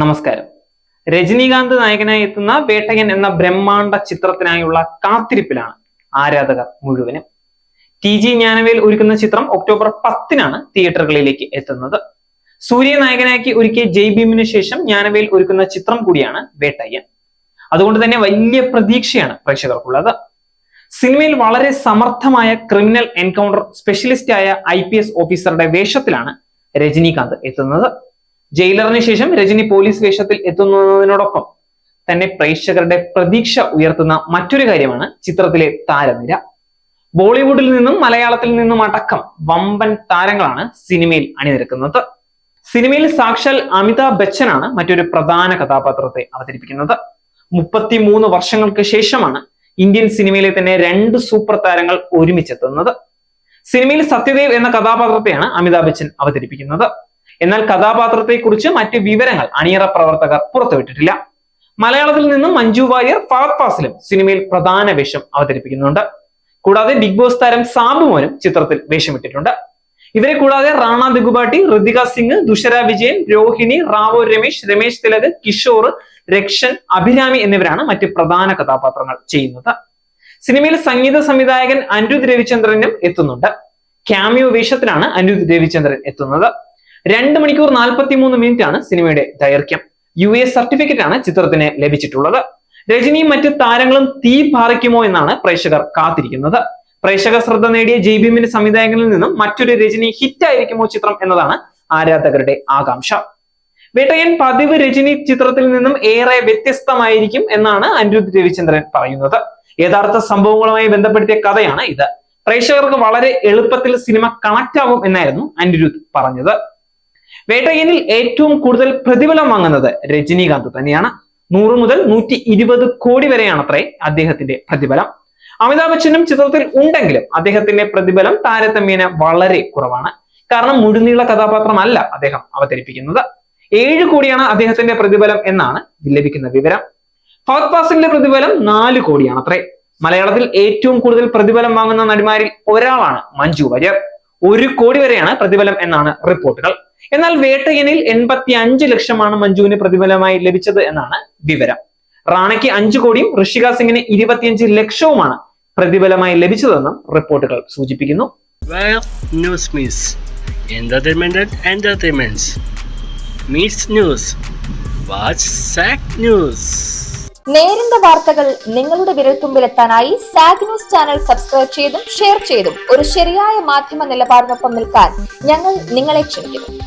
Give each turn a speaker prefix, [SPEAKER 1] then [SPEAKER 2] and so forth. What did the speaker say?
[SPEAKER 1] നമസ്കാരം. രജനീകാന്ത് നായകനായി എത്തുന്ന വേട്ടകൻ എന്ന ബ്രഹ്മാണ്ട ചിത്രത്തിനായുള്ള കാത്തിരിപ്പിലാണ് ആരാധകർ മുഴുവനും. ടി ജി ജ്ഞാനവേൽ ഒരുക്കുന്ന ചിത്രം ഒക്ടോബർ പത്തിനാണ് തിയേറ്ററുകളിലേക്ക് എത്തുന്നത്. സൂര്യ നായകനാക്കി ഒരുക്കിയ ജയ് ഭീമിന് ശേഷം ജ്ഞാനവേൽ ഒരുക്കുന്ന ചിത്രം കൂടിയാണ് വേട്ടയ്യൻ. അതുകൊണ്ട് തന്നെ വലിയ പ്രതീക്ഷയാണ് പ്രേക്ഷകർക്കുള്ളത്. സിനിമയിൽ വളരെ സമർത്ഥമായ ക്രിമിനൽ എൻകൗണ്ടർ സ്പെഷ്യലിസ്റ്റ് ആയ ഐ ഓഫീസറുടെ വേഷത്തിലാണ് രജനീകാന്ത് എത്തുന്നത്. ജയിലറിന് ശേഷം രജനി പോലീസ് വേഷത്തിൽ എത്തുന്നതിനോടൊപ്പം തന്നെ പ്രേക്ഷകരുടെ പ്രതീക്ഷ ഉയർത്തുന്ന മറ്റൊരു കാര്യമാണ് ചിത്രത്തിലെ താരനിര. ബോളിവുഡിൽ നിന്നും മലയാളത്തിൽ നിന്നും അടക്കം വമ്പൻ താരങ്ങളാണ് സിനിമയിൽ അണിനിരക്കുന്നത്. സിനിമയിൽ സാക്ഷാൽ അമിതാഭ് ബച്ചനാണ് മറ്റൊരു പ്രധാന കഥാപാത്രത്തെ അവതരിപ്പിക്കുന്നത്. മുപ്പത്തിമൂന്ന് വർഷങ്ങൾക്ക് ശേഷമാണ് ഇന്ത്യൻ സിനിമയിലെ തന്നെ രണ്ട് സൂപ്പർ താരങ്ങൾ ഒരുമിച്ചെത്തുന്നത്. സിനിമയിൽ സത്യദേവ് എന്ന കഥാപാത്രത്തെയാണ് അമിതാഭ് ബച്ചൻ അവതരിപ്പിക്കുന്നത്. എന്നാൽ കഥാപാത്രത്തെക്കുറിച്ച് മറ്റ് വിവരങ്ങൾ അണിയറ പ്രവർത്തകർ പുറത്തുവിട്ടിട്ടില്ല. മലയാളത്തിൽ നിന്നും മഞ്ജു വാര്യർ ഫഹദ് ഫാസിലും സിനിമയിൽ പ്രധാന വേഷം അവതരിപ്പിക്കുന്നുണ്ട്. കൂടാതെ ബിഗ് ബോസ് താരം സാബുമോനും ചിത്രത്തിൽ വേഷമിട്ടിട്ടുണ്ട്. ഇവരെ കൂടാതെ റാണ ദിഗുബാട്ടി ഋതിക സിംഗ് ദുഷര വിജയൻ രോഹിണി റാവോ രമേശ് രമേശ് തിലക് കിഷോർ രക്ഷൻ അഭിരാമി എന്നിവരാണ് മറ്റ് പ്രധാന കഥാപാത്രങ്ങൾ ചെയ്യുന്നത്. സിനിമയിൽ സംഗീത സംവിധായകൻ അനിരുദ്ധ് രവിചന്ദ്രനും എത്തുന്നുണ്ട്. ക്യാമിയോ വേഷത്തിലാണ് അനിരുദ്ധ് രവിചന്ദ്രൻ എത്തുന്നത്. രണ്ട് മണിക്കൂർ നാൽപ്പത്തി മൂന്ന് മിനിറ്റ് ആണ് സിനിമയുടെ ദൈർഘ്യം. യു എ സർട്ടിഫിക്കറ്റ് ആണ് ചിത്രത്തിന് ലഭിച്ചിട്ടുള്ളത്. രജനിയും മറ്റ് താരങ്ങളും തീ പാറിക്കുമോ എന്നാണ് പ്രേക്ഷകർ കാത്തിരിക്കുന്നത്. പ്രേക്ഷക ശ്രദ്ധ നേടിയ ജയ് ഭീമിന്റെ സംവിധായകനിൽ നിന്നും മറ്റൊരു രജനി ഹിറ്റ് ആയിരിക്കുമോ ചിത്രം എന്നതാണ് ആരാധകരുടെ ആകാംക്ഷ. വേട്ടയൻ പതിവ് രജനി ചിത്രത്തിൽ നിന്നും ഏറെ വ്യത്യസ്തമായിരിക്കും എന്നാണ് അനിരുദ്ധ് രവിചന്ദ്രൻ പറയുന്നത്. യഥാർത്ഥ സംഭവങ്ങളുമായി ബന്ധപ്പെടുത്തിയ കഥയാണ് ഇത്. പ്രേക്ഷകർക്ക് വളരെ എളുപ്പത്തിൽ സിനിമ കണക്ട് ആവും എന്നായിരുന്നു അനിരുദ്ധ് പറഞ്ഞത്. വേട്ടയനിൽ ഏറ്റവും കൂടുതൽ പ്രതിഫലം വാങ്ങുന്നത് രജനീകാന്ത് തന്നെയാണ്. നൂറ് മുതൽ നൂറ്റി ഇരുപത് കോടി വരെയാണത്രേ അദ്ദേഹത്തിന്റെ പ്രതിഫലം. അമിതാഭ് ബച്ചനും ചിത്രത്തിൽ ഉണ്ടെങ്കിലും അദ്ദേഹത്തിന്റെ പ്രതിഫലം താരതമ്യേന വളരെ കുറവാണ്. കാരണം മുഴുനീള കഥാപാത്രമല്ല അദ്ദേഹം അവതരിപ്പിക്കുന്നത്. ഏഴ് കോടിയാണ് അദ്ദേഹത്തിന്റെ പ്രതിഫലം എന്നാണ് ലഭിക്കുന്ന വിവരം. ഫഹദ് ഫാസിലിന്റെ പ്രതിഫലം നാല് കോടിയാണ് അത്രേ മലയാളത്തിൽ ഏറ്റവും കൂടുതൽ പ്രതിഫലം വാങ്ങുന്ന നടിമാരിൽ ഒരാളാണ് മഞ്ജു വാര്യർ. ഒരു കോടി വരെയാണ് പ്രതിഫലം എന്നാണ് റിപ്പോർട്ടുകൾ. എന്നാൽ വേട്ടയനിൽ എൺപത്തി അഞ്ച് ലക്ഷമാണ് മഞ്ജുവിന് പ്രതിഫലമായി ലഭിച്ചത് എന്നാണ് വിവരം. റാണയ്ക്ക് അഞ്ചു കോടിയും ഋഷിക സിംഗിന് ഇരുപത്തിയഞ്ച് ലക്ഷവുമാണ് പ്രതിഫലമായി ലഭിച്ചതെന്നും റിപ്പോർട്ടുകൾ സൂചിപ്പിക്കുന്നു.
[SPEAKER 2] നേരിന്റെ വാർത്തകൾ നിങ്ങളുടെ വിരൽത്തുമ്പിലെത്താനായി സാഗ് ന്യൂസ് ചാനൽ സബ്സ്ക്രൈബ് ചെയ്തും ഷെയർ ചെയ്തും ഒരു ശരിയായ മാധ്യമ നിലപാടിനൊപ്പം നിൽക്കാൻ ഞങ്ങൾ നിങ്ങളെ ക്ഷണിക്കുന്നു.